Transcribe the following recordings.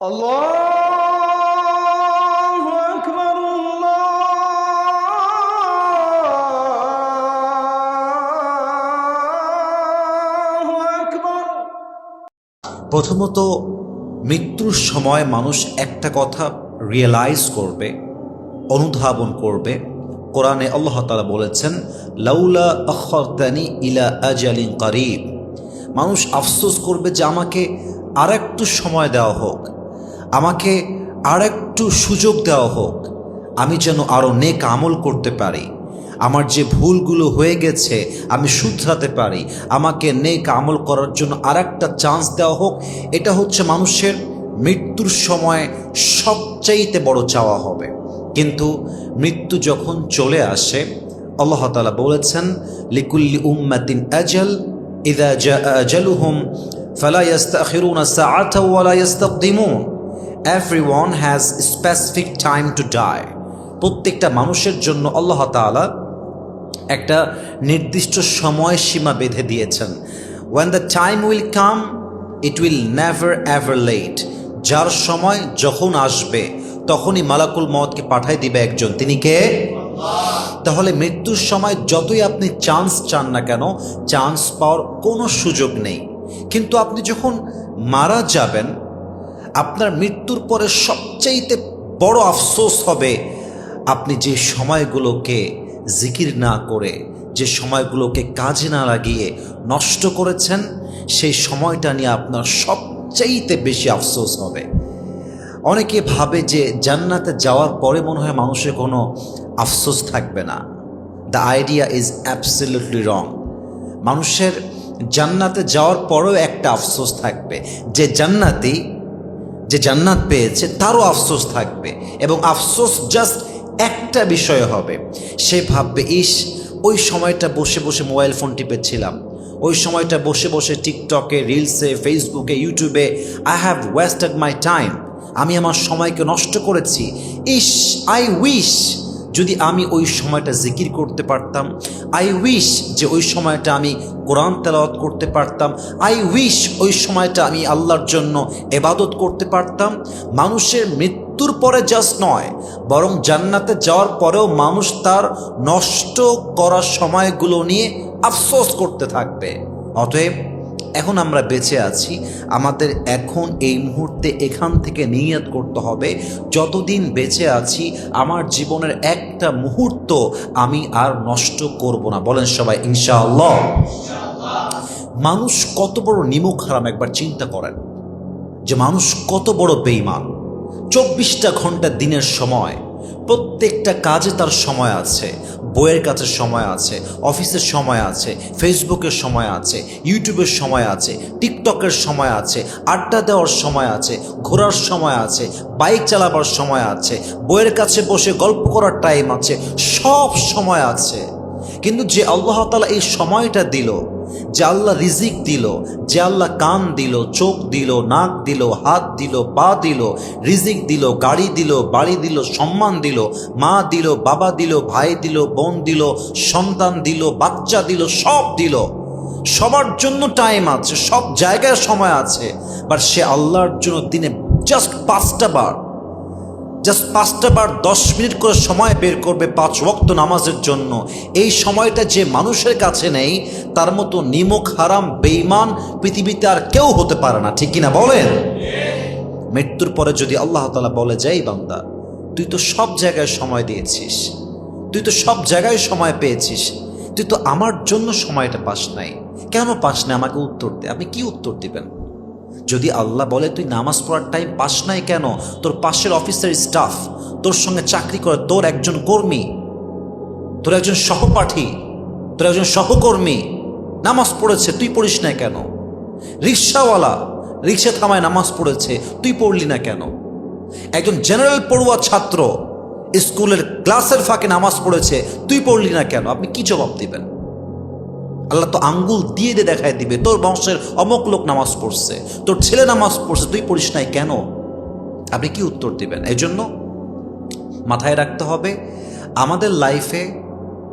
الله أكبر الله أكبر প্রথমত মৃত্যুর সময় মানুষ একটা কথা রিয়েলাইজ করবে অনুধাবন করবে কোরআনে আল্লাহ তালা বলেছেন লাউলা আখরতানি ইলা আজালিন করিব মানুষ আফসোস করবে যে আমাকে আর একটু সময় দেওয়া হোক আমাকে আর একটু সুযোগ দেওয়া হোক। আমি যেন আরও নেক আমল করতে পারি। আমার যে ভুলগুলো হয়ে গেছে, আমি শুধরাতে পারি। আমাকে নেক আমল করার জন্য আর একটা চান্স দেওয়া হোক, এটা হচ্ছে মানুষের মৃত্যুর সময় সবচাইতে বড় চাওয়া হবে। কিন্তু মৃত্যু যখন চলে আসে, আল্লাহ তালা বলেছেন, লিকুল্লি উম্মাতিন আজল, ইদা আজলুহুম, ফালা ইয়াস্তাখিরুনা সাআতা ওয়ালা ইয়াস্তাকদিমুন। Everyone has specific time to die প্রত্যেকটা মানুষের জন্য আল্লাহ তাআলা একটা নির্দিষ্ট সময় সীমা বেঁধে দিয়েছেন। When the time will come it will never ever late যার সময় যখন আসবে, তখনই মালাকুল মতকে পাঠাই দিবে একজন। তিনি কে? তাহলে মৃত্যুর সময় যতই আপনি চান্স চান না কেন চান্স পাওয়ার কোনো সুযোগ নেই। কিন্তু আপনি যখন মারা যাবেন আপনার মৃত্যুর পরে সবচাইতে বড় আফসোস হবে আপনি যে সময়গুলোকে জিকির না করে, যে সময়গুলোকে কাজে না লাগিয়ে নষ্ট করেছেন, সেই সময়টা নিয়ে আপনার সবচাইতে বেশি আফসোস হবে। অনেকে ভাবে যে জান্নাতে যাওয়ার পরে মনে হয় মানুষের কোনো আফসোস থাকবে না। The idea is absolutely wrong মানুষের জান্নাতে যাওয়ার পরেও একটা আফসোস থাকবে। যে জান্নাতি যে জান্নাত পেয়েছে, তারও আফসোস থাকবে এবং আফসোস জাস্ট একটা বিষয় হবে। সে ভাববে, ইস, ওই সময়টা বসে বসে মোবাইল ফোন টিপেছিলাম। ওই সময়টা বসে বসে টিকটকে রিলসে ফেসবুকে ইউটিউবে I have wasted my time আমি আমার সময়কে নষ্ট করেছি। ইস আই উইশ যদি আমি ওই সময়টা জিকির করতে পারতাম আই উইশ যে ওই সময়টা আমি কোরআন তেলাওয়াত করতে পারতাম আই উইশ ওই সময়টা আমি আল্লাহর জন্য এবাদত করতে পারতাম, মানুষের মৃত্যুর পরে জাস্ট নয়, বরং জান্নাতে যাওয়ার পরেও মানুষ তার নষ্ট করার সময়গুলো নিয়ে আফসোস করতে থাকবে। অতএব এখন আমরা বেঁচে আছি। আমাদের এখন এই মুহূর্তে এখান থেকে নিয়ত করতে হবে। যতদিন বেঁচে আছি, আমার জীবনের একটা মুহূর্ত আমি আর নষ্ট করব না। বলেন সবাই, ইনশাআল্লাহ। মানুষ কত বড় নিমুখ হারাম, একবার চিন্তা করেন। যে মানুষ কত বড় বেইমান চব্বিশটা ঘণ্টা দিনের সময় প্রত্যেকটা কাজে তার সময় আছে, বইয়ের কাছে সময় আছে, অফিসের সময় আছে ফেসবুকের সময় আছে ইউটিউবের সময় আছে টিকটকের সময় আছে, আড্ডা দেওয়ার সময় আছে, ঘোরার সময় আছে, বাইক চালাবার সময় আছে, বইয়ের কাছে বসে গল্প করার টাইম আছে, সব সময় আছে। কিন্তু যে আল্লাহ তালা এই সময়টা দিল যে আল্লাহ রিজিক দিল, যে আল্লাহ কান দিল, চোখ দিল, নাক দিল, হাত দিল, পা দিল, রিজিক দিল, গাড়ি দিল, বাড়ি দিল, সম্মান দিল, মা দিল, বাবা দিল, ভাই দিল, বোন দিল, সন্তান দিল, বাচ্চা দিল, সব দিল। সবার জন্য টাইম আছে, সব জায়গায় সময় আছে বাট সে আল্লাহর জন্য দিনে জাস্ট পাঁচটা বার জাস্ট পাঁচটা বার দশ মিনিট করে সময় বের করবে পাঁচ ওয়াক্ত নামাজের জন্য। এই সময়টা যে মানুষের কাছে নেই, তার মতো নিমক হারাম বেইমান পৃথিবীতে আর কেউ হতে পারে না। ঠিক কিনা বলেন? মৃত্যুর পরে যদি আল্লাহ তালা বলে, যাই বান্দা, তুই তো সব জায়গায় সময় দিয়েছিস, তুই তো সব জায়গায় সময় পেয়েছিস, তুই তো আমার জন্য সময়টা পাস নাই। কেন পাস না আমাকে উত্তর দে। আপনি কি উত্তর দিবেন? যদি আল্লাহ বলে, তুই নামাজ পড়ার টাইম পাস নাই কেন? তোর পাশের অফিসের স্টাফ তোর সঙ্গে চাকরি করে, তোর একজন কর্মী, তোর একজন সহপাঠী, তোর একজন সহকর্মী, নামাজ পড়েছে, তুই পড়িস না কেন? রিক্সাওয়ালা, রিক্সা থামায় নামাজ পড়েছে, তুই পড়লি না কেন? একজন জেনারেল পড়ুয়া ছাত্র স্কুলের ক্লাসের ফাঁকে নামাজ পড়েছে, তুই পড়লি না কেন? আপনি কি জবাব দিবেন? আল্লাহ তো আঙ্গুল দিয়ে দিয়ে দেখায় দিবে। তোর বংশের অমক লোক নামাজ পড়ছে, তোর ছেলে নামাজ পড়ছে, তুই পড়িস নাই কেন? আপনি কি উত্তর দিবেন? এই জন্য মাথায় রাখতে হবে, আমাদের লাইফে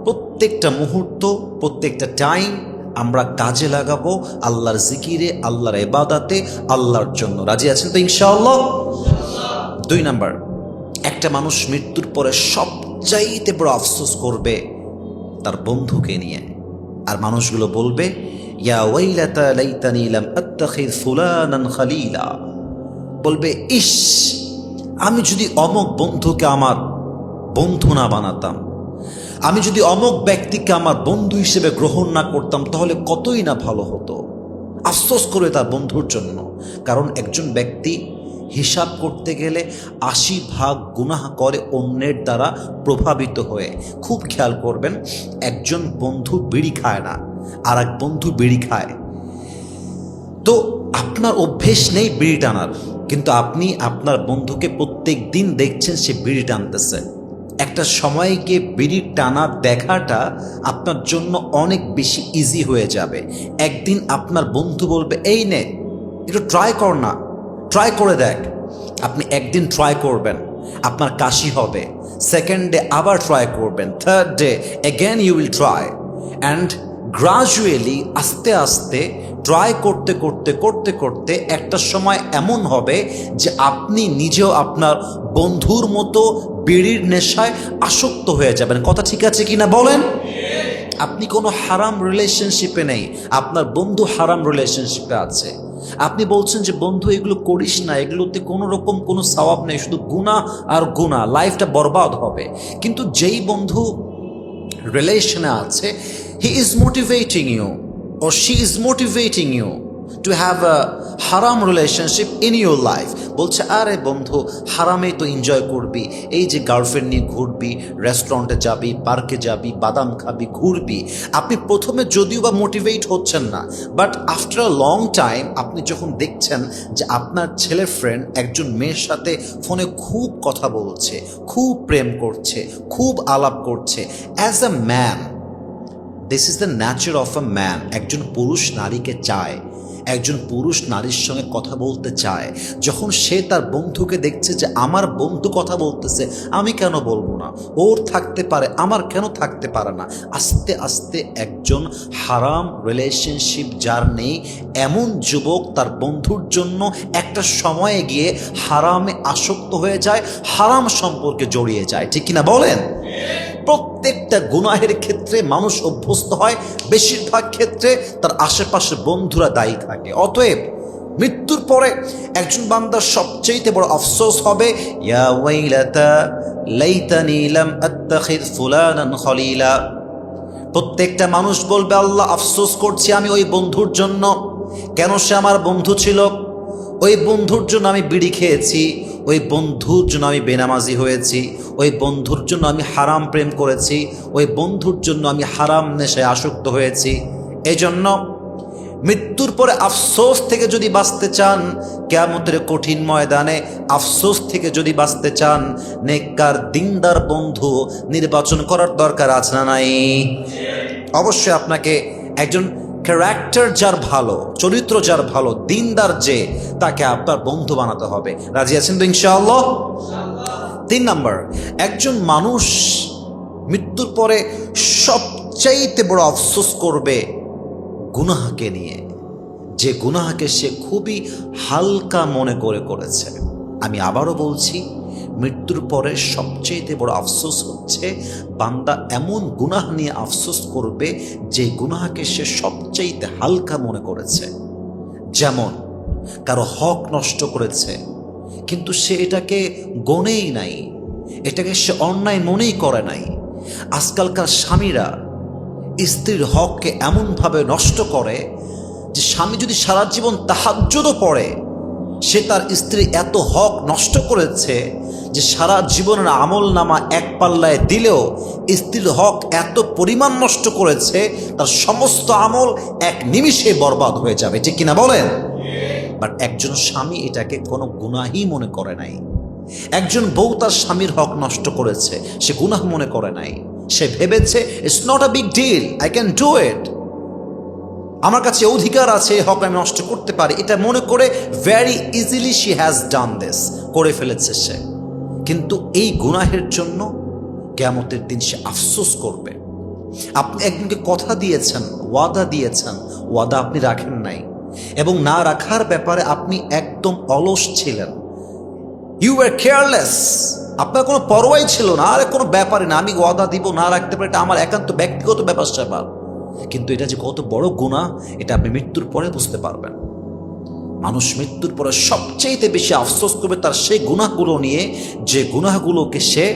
প্রত্যেকটা মুহূর্ত, প্রত্যেকটা টাইম আমরা কাজে লাগাবো আল্লাহর জিকিরে, আল্লাহর এবাদাতে আল্লাহর জন্য। রাজি আছেন তো ইনশাআল্লাহ? দুই নাম্বার, একটা মানুষ মৃত্যুর পরে সবচাইতে বড় আফসোস করবে তার বন্ধুকে নিয়ে। আর মানুষগুলো বলবে, ইয়া বলবে, ইস, আমি যদি অমক বন্ধুকে আমার বন্ধু না বানাতাম, আমি যদি অমক ব্যক্তিকে আমার বন্ধু হিসেবে গ্রহণ না করতাম, তাহলে কতই না ভালো হতো? আফসোস করে তার বন্ধুর জন্য। কারণ একজন ব্যক্তি হিসাব করতে গেলে আশি ভাগ গুনাহ করে অন্যের দ্বারা প্রভাবিত হয়ে। খুব খেয়াল করবেন, একজন বন্ধু বিড়ি খায় না আর এক বন্ধু বিড়ি খায়। তো আপনার অভ্যেস নেই বিড়ি টানার, কিন্তু আপনি আপনার বন্ধুকে প্রত্যেক দিন দেখছেন সে বিড়ি টানতেছে। একটা সময়ে গিয়ে বিড়ি টানা দেখাটা আপনার জন্য অনেক বেশি ইজি হয়ে যাবে। একদিন আপনার বন্ধু বলবে, এই নে, একটু ট্রাই কর না। ট্রাই করে দেখ। আপনি একদিন ট্রাই করবেন। আপনার কাশি হবে। সেকেন্ড ডে আবার ট্রাই করবেন। Third day again you will try and gradually আস্তে আস্তে ট্রাই করতে করতে করতে করতে একটা সময় এমন হবে যে আপনি নিজেও আপনার বন্ধুর মতো বিড়ির নেশায় আসক্ত হয়ে যাবেন। কথা ঠিক আছে কিনা বলেন? আপনি কোনো হারাম রিলেশনশিপে নেই। আপনার বন্ধু হারাম রিলেশনশিপে আছে। আপনি বলছেন যে, বন্ধু, এগুলো করিস না। এগুলোতে কোনো রকম কোনো সওয়াব নেই। শুধু গুণা আর গুণা লাইফটা বরবাদ হবে। কিন্তু যেই বন্ধু রিলেশনে আছে he is motivating you or she is motivating you to have হারাম রিলেশনশিপ ইন ইউর লাইফ বলছে, আরে বন্ধু হারামে তো এনজয় করবি। এই যে গার্লফ্রেন্ড নিয়ে ঘুরবি রেস্টুরেন্টে যাবি পার্কে যাবি, বাদাম খাবি, ঘুরবি, আপনি প্রথমে যদিও বা মোটিভেট হচ্ছেন না but after a long time আপনি যখন দেখছেন যে আপনার ছেলে ফ্রেন্ড একজন মেয়ের সাথে ফোনে খুব কথা বলছে, খুব প্রেম করছে, খুব আলাপ করছে as a man this is the nature of a man একজন পুরুষ নারীকে চায় একজন পুরুষ নারীর সঙ্গে কথা বলতে চায়, যখন সে তার বন্ধুকে দেখছে যে আমার বন্ধু কথা বলতেছে, আমি কেন বলব না? ওর থাকতে পারে, আমার কেন থাকতে পারে না? আস্তে আস্তে একজন হারাম রিলেশনশিপ যার নেই এমন যুবক তার বন্ধুর জন্য একটা সময়ে গিয়ে হারামে আসক্ত হয়ে যায়, হারাম সম্পর্কে জড়িয়ে যায়। ঠিক কিনা বলেন? প্রত্যেকটা গুনাহের ক্ষেত্রে মানুষ অভ্যস্ত হয়, বেশিরভাগ ক্ষেত্রে তার আশেপাশে বন্ধুরা দায়ী থাকে। অতএব মৃত্যুর পরে একজন বান্দার সবচেয়ে বড় আফসোস হবে প্রত্যেকটা মানুষ বলবে, আল্লাহ, আফসোস করছি আমি ওই বন্ধুর জন্য। কেন সে আমার বন্ধু ছিল? ওই বন্ধুর জন্য আমি বিড়ি খেয়েছি ওই বন্ধুর জন্য আমি বেনামাজি হয়েছি, ওই বন্ধুর জন্য আমি হারাম প্রেম করেছি, ওই বন্ধুর জন্য আমি হারাম নেশায় আসক্ত হয়েছি। এই জন্য মৃত্যুর পরে আফসোস থেকে যদি বাঁচতে চান, কেয়ামতের কঠিন ময়দানে আফসোস থেকে যদি বাঁচতে চান, নেককার, দিনদার বন্ধু নির্বাচন করার দরকার আছে না নাই? অবশ্যই আপনাকে একজন ক্যারেক্টার যার ভালো, চরিত্র যার ভালো, দিনদার যে, তাকে আপনার বন্ধু বানাতে হবে। রাজি আছেন তো ইনশাআল্লাহ? তিন নাম্বার, একজন মানুষ মৃত্যুর পরে সবচাইতে বড় আফসোস করবে গুনাহাকে নিয়ে। যে গুনাহাকে সে খুবই হালকা মনে করে করেছে। আমি আবারও বলছি মৃত্যুর পরে সবচেয়ে বড় আফসোস হচ্ছে, বান্দা এমন গুনাহ নিয়ে আফসোস করবে যে গুনাহকে সে সবচাইতে হালকা মনে করেছে। যেমন, কারও হক নষ্ট করেছে, কিন্তু সে এটাকে গনেই নাই, এটাকে সে অন্যায় মনেই করে নাই। আজকালকার স্বামীরা স্ত্রীর হককে এমনভাবে নষ্ট করে যে স্বামী যদি সারা জীবন তাহাজ্জুদও পড়ে সে তার স্ত্রী এত হক নষ্ট করেছে যে সারা জীবনের আমল নামা এক পাল্লায় দিলেও স্ত্রীর হক এত পরিমাণ নষ্ট করেছে, তার সমস্ত আমল এক নিমিষে বরবাদ হয়ে যাবে। ঠিক কিনা বলেন? বাট একজন স্বামী এটাকে কোনো গুনাহি মনে করে নাই। একজন বউ তার স্বামীর হক নষ্ট করেছে, সে গুনাহ মনে করে নাই। সে ভেবেছে it's not a big deal I can do it আমার কাছে অধিকার আছে, হক আমি নষ্ট করতে পারি। এটা মনে করে very easily she has done this করে ফেলেছে সে। কিন্তু এই গুনাহের জন্য কেয়ামতের দিন সে আফসোস করবে। আপনি একজনকে কথা দিয়েছেন, ওয়াদা দিয়েছেন, ওয়াদা আপনি রাখেন নাই। এবং না রাখার ব্যাপারে আপনি একদম অলস ছিলেন। ইউ আর কেয়ারলেস আপনার কোনো পরোয়াই ছিল না, আরে কোনো ব্যাপারে না। আমি ওয়াদা দিব, না রাখতে পারি, এটা আমার একান্ত ব্যক্তিগত ব্যাপার স্যাপার কিন্তু এটা যে কত বড় গুণা এটা আপনি মৃত্যুর পরে বুঝতে পারবেন। মানুষ মৃত্যুর পরে সবচেয়ে বেশি আফসোস করবে তার সেই গুণাগুলো নিয়ে, যে গুণাগুলোকে সে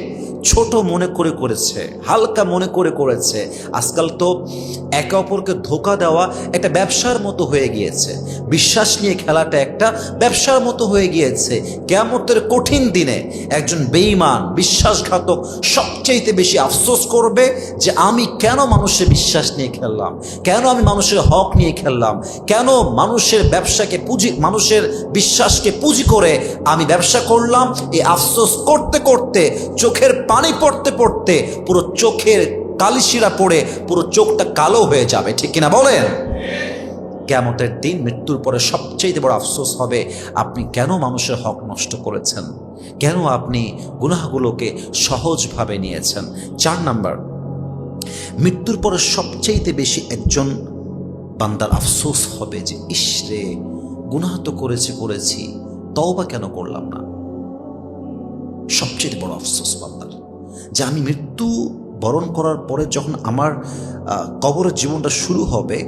ছোট মনে করে করেছে, হালকা মনে করে করেছে। আজকাল তো একে অপরকে ধোকা দেওয়া একটা ব্যবসার মতো হয়ে গিয়েছে। বিশ্বাস নিয়ে খেলাটা একটা ব্যবসার মতো হয়ে গিয়েছে। কেমতের কঠিন দিনে একজন বেঈমান, বিশ্বাসঘাতক সবচেয়ে বেশি আফসোস করবে যে আমি কেন মানুষের বিশ্বাস নিয়ে খেললাম? কেন আমি মানুষের হক নিয়ে খেললাম? কেন মানুষের ব্যবসাকে পুঁজি, মানুষের বিশ্বাসকে পুঁজি করে আমি ব্যবসা করলাম? এই আফসোস করতে করতে চোখের পানি পড়তে পড়তে পুরো চোখের কালিশিরা পড়ে, পুরো চোখটা কালো হয়ে যাবে, ঠিক কিনা বলেন? কেমতের দিন মৃত্যুর পরে সবচেয়ে বড় আফসোস হবে, আপনি কেন মানুষের হক নষ্ট করেছেন? কেন আপনি গুনাহগুলোকে সহজভাবে নিয়েছেন? চার নাম্বার, মৃত্যুর পরে সবচেয়ে বেশি একজন বান্দার আফসোস হবে যে ইসরে গুনাহ তো করেছি করেছি, তওবা কেন করলাম না? সবচেয়ে বড় আফসোস বান্দার। যে আমি মৃত্যু বরণ করার পরে যখন আমার কবরের জীবনটা শুরু হবে,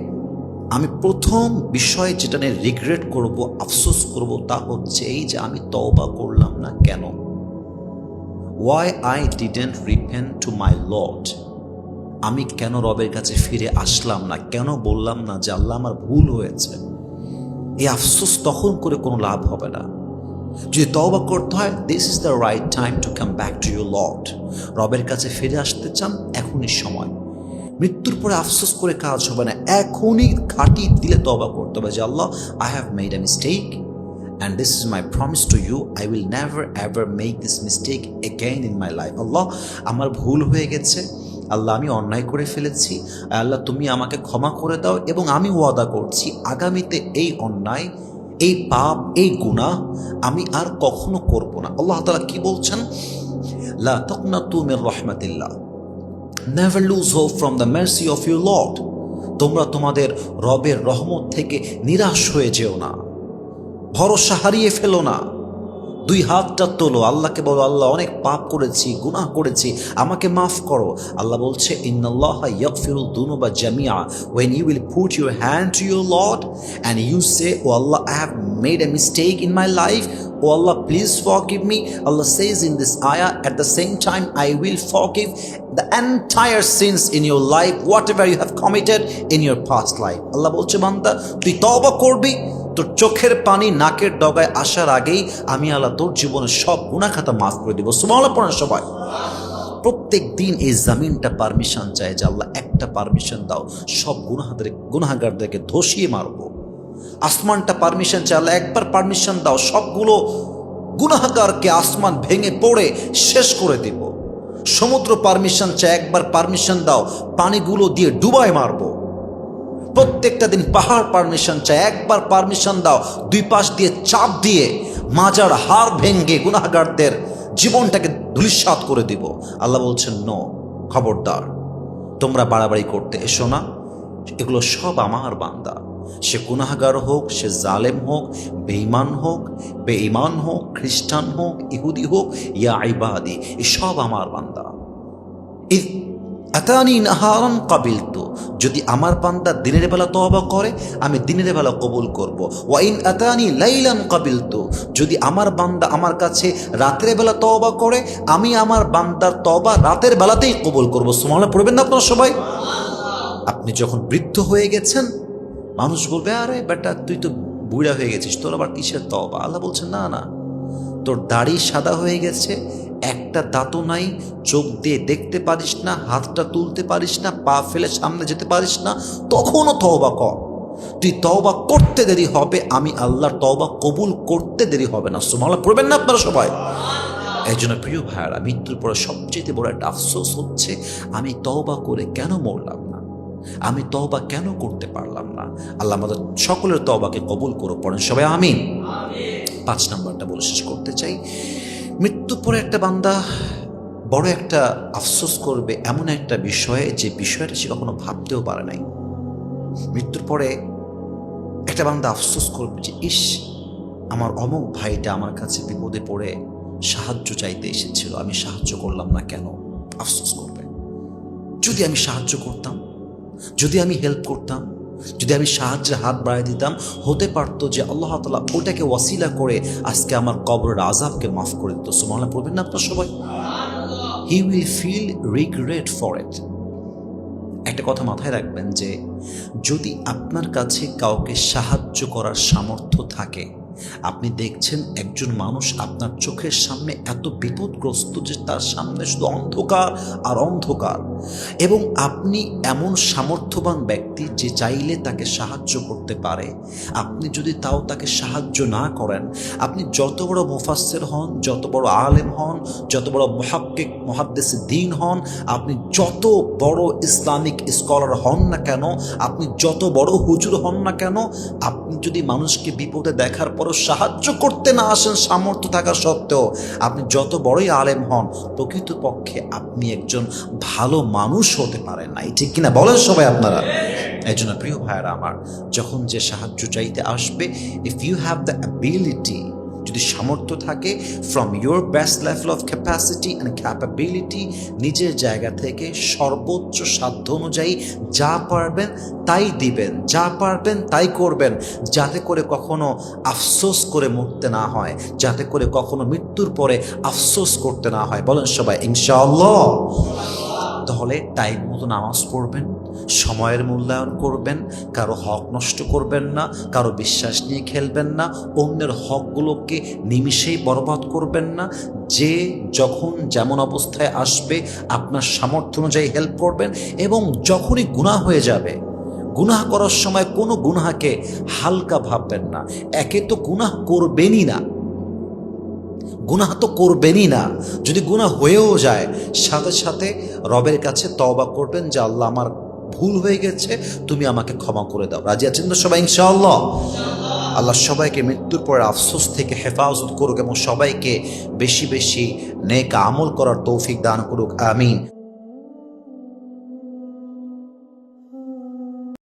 আমি প্রথম বিষয় যেটা নিয়ে রিগ্রেট করব, আফসোস করব তা হচ্ছে এই যে আমি তওবা করলাম না কেন? Why I didn't repent to my lord আমি কেন রবের কাছে ফিরে আসলাম না? কেন বললাম না যে আল্লাহ আমার ভুল হয়েছে? এই আফসোস তখন করে কোনো লাভ হবে না। যদি তওবা করতে হয় this is the right time to come back to your lord রবের কাছে ফিরে আসতে চান, এখনই সময়। মৃত্যুর পরে আফসোস করে কাজ হবে না। এখনই খাটি দিলে তবা করতে হবে যে, Allah I have made a mistake and this is my promise to you I will never ever make this mistake again in my life Allah, আমার ভুল হয়ে গেছে। আল্লাহ, আমি অন্যায় করে ফেলেছি। আল্লাহ, তুমি আমাকে ক্ষমা করে দাও এবং আমি ওয়াদা করছি, আগামীতে এই অন্যায় এই পাপ, এই গুণা আমি আর কখনো করব না। আল্লাহ তালা কি বলছেন? লা তকনা তুমের রহমাতিল্লাহ। Never lose hope from the mercy of your lord তোমরা তোমাদের রবের রহমত থেকে নিরাশ হয়ে যেও না। ভরসা হারিয়ে ফেলো না। দুই হাতটা তোলো আল্লাহকে বলো আল্লাহ অনেক পাপ করেছি গুনাহ করেছি আমাকে মাফ করো আল্লাহ বলছে ইন্নাল্লাহ ইয়াগফিরুল দুনুবা Jamia when you will put your hand to your lord and you say oh allah i have made a mistake in my life oh allah please forgive me allah says in this ayah at the same time i will forgive the entire sins in your life whatever you have committed in your past life আল্লাহ বলছে বান্দা তুই তওবা করবি তোর চোখের পানি নাকের ডগায় আসার আগেই আমি আল্লাহ তোর জীবনের সব গুণাখাতা মাফ করে দিব। পড়েন সবাই। প্রত্যেক দিন এই জামিনটা পারমিশন চায় যে আল্লাহ একটা পারমিশন দাও। সব গুনাহাদের গুনাহাগারদেরকে ধসিয়ে মারবো। আসমানটা পারমিশন চায় আল্লাহ একবার পারমিশন দাও, সবগুলো গুনাহাগারকে আসমান ভেঙে পড়ে শেষ করে দিব। সমুদ্র পারমিশন চায় একবার পারমিশন দাও, পানিগুলো দিয়ে ডুবায় মারবো। প্রত্যেকটা দিন পাহাড় পারমিশন চাই, একবার পারমিশন দাও, দুই পাশ দিয়ে চাপ দিয়ে মাজার হার ভেঙ্গে গুনাহগারদের জীবনটাকে ধুলিসাৎ করে দিব। আল্লাহ বলছেন, নো, খবরদার, তোমরা বাড়াবাড়ি করতে এসো না। এগুলো সব আমার বান্দা। সে গুনাহগার হোক, সে জালেম হোক, বেঈমান হোক বেঈমান হোক, খ্রিস্টান হোক, ইহুদি হোক, ইয়া ইবাদি, এ সব আমার বান্দা। আতানি নাহারান কাবিলতু, যদি আমার বান্দা দিনের বেলা তওবা করে, আমি দিনের বেলা কবুল করব। ওয়াইন আতানি লাইলান কাবিলতু, যদি আমার বান্দা আমার কাছে রাতের বেলা তওবা করে, আমি আমার বান্দার তওবা রাতের বেলাতেই কবুল করব। সুবহানাল্লাহ, পড়বেন না আপনারা সবাই? আপনি যখন বৃদ্ধ হয়ে গেছেন, মানুষ বলবে, আরে বেটা, তুই তো বুড়া হয়ে গেছিস, তোর আবার কিসের তওবা? আল্লাহ বলছেন, না না, তোর দাড়ি সাদা হয়ে গেছে একটা দাঁতও নাই, চোখ দিয়ে দেখতে পারিস না, হাতটা তুলতে পারিস না, পা ফেলে সামনে যেতে পারিস না, তখনও তওবা কর। তুই তওবা করতে দেরি হবে, আমি আল্লাহর তওবা কবুল করতে দেরি হবে না। সুমালা পড়বেন না আপনারা সবাই? এই জন্য প্রিয় ভাইয়ারা, মৃত্যুর পরে সবচেয়ে বড় একটা আফসোস হচ্ছে, আমি তওবা করে কেন মরলাম না? আমি তওবা কেন করতে পারলাম না? আল্লাহ আমাদের সকলের তওবাকে কবুল করো পড়েন সবাই, আমিন। পাঁচ নাম্বারটা বলে শেষ করতে চাই। মৃত্যুর পরে একটা বান্দা বড় একটা আফসোস করবে এমন একটা বিষয়ে যে বিষয়টা সে কখনো ভাবতেও পারে নাই। মৃত্যুর পরে একটা বান্দা আফসোস করবে যে, ইস, আমার অমুক ভাইটা আমার কাছে বিপদে পড়ে সাহায্য চাইতে এসেছিল। আমি সাহায্য করলাম না কেন? আফসোস করবে। যদি আমি সাহায্য করতাম, যদি আমি হেল্প করতাম যদি আমি সাহায্যের হাত বাড়িয়ে দিতাম, হতে পারতো যে আল্লাহ তালা ওটাকে ওয়াসিলা করে আজকে আমার কবরের আজাবকে মাফ করে দিত। সুমালা পড়বেন না আপনার সবাই? He will feel regret for it একটা কথা মাথায় রাখবেন যে, যদি আপনার কাছে কাউকে সাহায্য করার সামর্থ্য থাকে আপনি দেখছেন একজন মানুষ আপনার চোখের সামনে এত বিপদগ্রস্ত যে তার সামনে শুধু অন্ধকার আর অন্ধকার। এবং আপনি এমন সামর্থ্যবান ব্যক্তি যে চাইলে তাকে সাহায্য করতে পারে। আপনি যদি তাও তাকে সাহায্য না করেন, আপনি যত বড় মুফাসের হন, যত বড় আলেম হন, যত বড় মহাক্কিক মহাদ্দেশ দিন হন, আপনি যত বড় ইসলামিক স্কলার হন না কেন, আপনি যত বড় হুজুর হন না কেন, আপনি যদি মানুষকে বিপদে দেখার পরও সাহায্য করতে না আসেন সামর্থ্য থাকা সত্ত্বেও, আপনি যত বড়ই আলেম হন, প্রকৃতপক্ষে আপনি একজন ভালো মানুষ হতে পারেন না ঠিক কিনা বলেন সবাই আপনারা? এই জন্য প্রিয় ভাইয়েরা আমার, যখন যে সাহায্য চাইতে আসবে if you have the ability যদি সামর্থ্য থাকে from your best level of capacity and capability নিজের জায়গা থেকে সর্বোচ্চ সাধ্য অনুযায়ী যা পারবেন তাই দিবেন, যা পারবেন তাই করবেন, যাতে করে কখনো আফসোস করে মরতে না হয়, যাতে করে কখনো মৃত্যুর পরে আফসোস করতে না হয়। বলেন সবাই, ইনশাআল্লাহ। তাহলে টাইম মতো নামাজ পড়বেন। সময়ের মূল্যায়ন করবেন, কারও হক নষ্ট করবেন না, কারও বিশ্বাস নিয়ে খেলবেন না, অন্যের হকগুলোকে নিমিষেই বরবাদ করবেন না। যে যখন যেমন অবস্থায় আসবে, আপনার সামর্থ্য অনুযায়ী হেল্প করবেন এবং যখনই গুণা হয়ে যাবে, গুনাহ করার সময় কোনো গুনাহকে হালকা ভাববেন না। একে তো গুনাহ করবেনই না। গুনাহ তো করবেনই না। যদি গুনাহ হয়েও যায়, সাথে সাথে রবের কাছে তওবা করবেন যে, আল্লাহ আমার ভুল হয়ে গেছে, তুমি আমাকে ক্ষমা করে দাও। রাজি আছেন তো সবাই? ইনশাআল্লাহ। আল্লাহ সবাইকে মৃত্যুর পরে আফসোস থেকে হেফাজত করুক এবং সবাইকে বেশি বেশি নেক আমল করার তৌফিক দান করুক। আমিন।